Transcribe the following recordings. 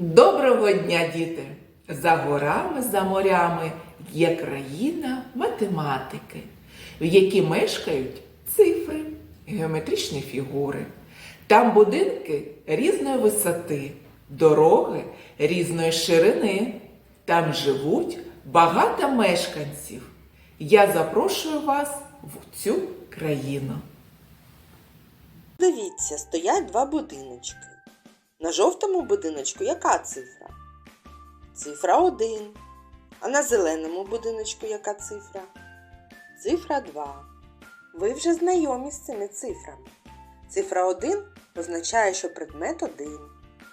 Доброго дня, діти! За горами, за морями є країна математики, в якій мешкають цифри, геометричні фігури. Там будинки різної висоти, дороги різної ширини. Там живуть багато мешканців. Я запрошую вас в цю країну. Дивіться, стоять два будиночки. На жовтому будиночку яка цифра? Цифра 1. А на зеленому будиночку яка цифра? Цифра 2. Ви вже знайомі з цими цифрами. Цифра 1 позначає, що предмет 1,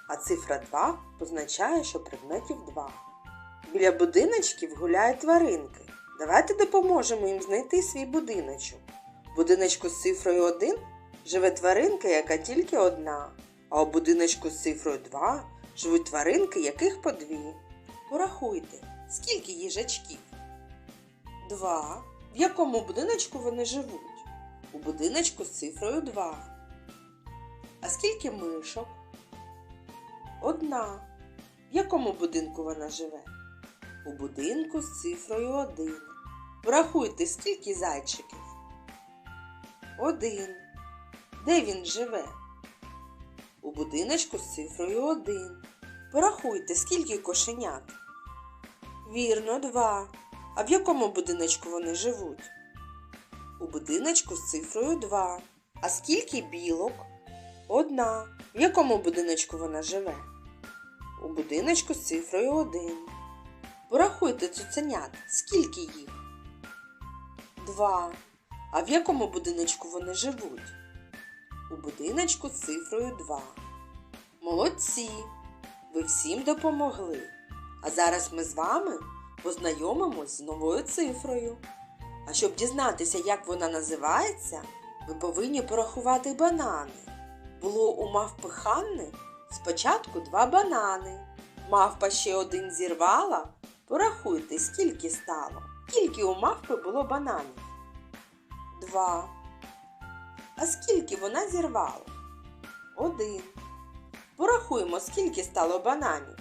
а цифра 2 позначає, що предметів 2. Біля будиночків гуляють тваринки. Давайте допоможемо їм знайти свій будиночок. В будиночку з цифрою 1 живе тваринка, яка тільки одна, а у будиночку з цифрою 2 живуть тваринки, яких по дві. Порахуйте, скільки їжачків? Два. В якому будиночку вони живуть? У будиночку з цифрою 2. А скільки мишок? Одна. В якому будинку вона живе? У будинку з цифрою 1. Порахуйте, скільки зайчиків? Один. Де він живе? У будиночку з цифрою 1. Порахуйте, скільки кошенят. Вірно, два. А в якому будиночку вони живуть? У будиночку з цифрою 2. А скільки білок? Одна. В якому будиночку вона живе? У будиночку з цифрою 1. Порахуйте цуценят. Скільки їх? Два. А в якому будиночку вони живуть? У будиночку з цифрою 2. Молодці! Ви всім допомогли. А зараз ми з вами познайомимось з новою цифрою. А щоб дізнатися, як вона називається, ви повинні порахувати банани. Було у мавпи Ханни спочатку два банани. Мавпа ще один зірвала. Порахуйте, скільки стало. Скільки у мавпи було бананів? Два. А скільки вона зірвала? Один. Порахуємо, скільки стало бананів.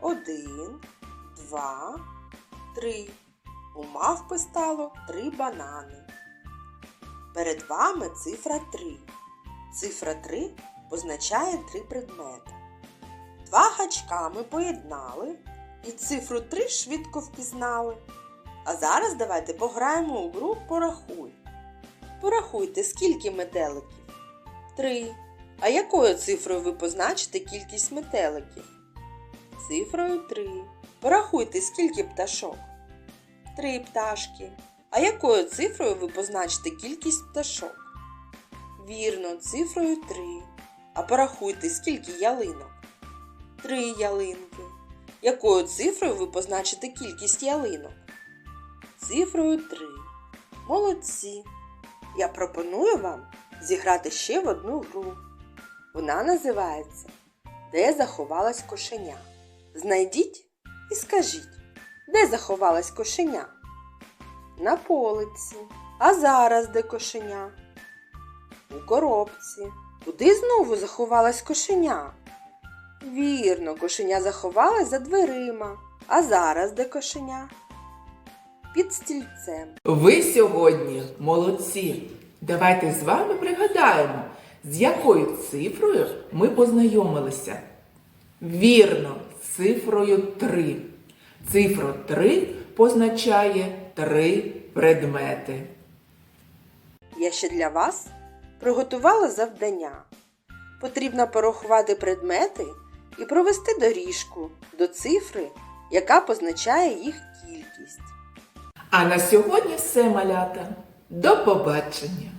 Один, два, три. У мавпи стало три банани. Перед вами цифра 3. Цифра 3 позначає три предмети. Два гачка ми поєднали і цифру 3 швидко впізнали. А зараз давайте пограємо у гру Порахуй. Порахуйте, скільки метеликів? Три. А якою цифрою ви позначите кількість метеликів? Цифрою 3. Порахуйте, скільки пташок? Три пташки. А якою цифрою ви позначите кількість пташок? Вірно, цифрою 3. А порахуйте, скільки ялинок? Три ялинки. Якою цифрою ви позначите кількість ялинок? Цифрою 3. Молодці! Я пропоную вам зіграти ще в одну гру. Вона називається Де заховалась кошеня? Знайдіть і скажіть, де заховалась кошеня? На полиці. А зараз де кошеня? У коробці. Куди знову заховалась кошеня? Вірно, кошеня заховалась за дверима. А зараз де кошеня? Під стільцем. Ви сьогодні молодці. Давайте з вами пригадаємо, з якою цифрою ми познайомилися. Вірно, з цифрою 3. Цифра 3 позначає три предмети. Я ще для вас приготувала завдання. Потрібно порахувати предмети і провести доріжку до цифри, яка позначає їх кількість. А на сьогодні все малята. До побачення!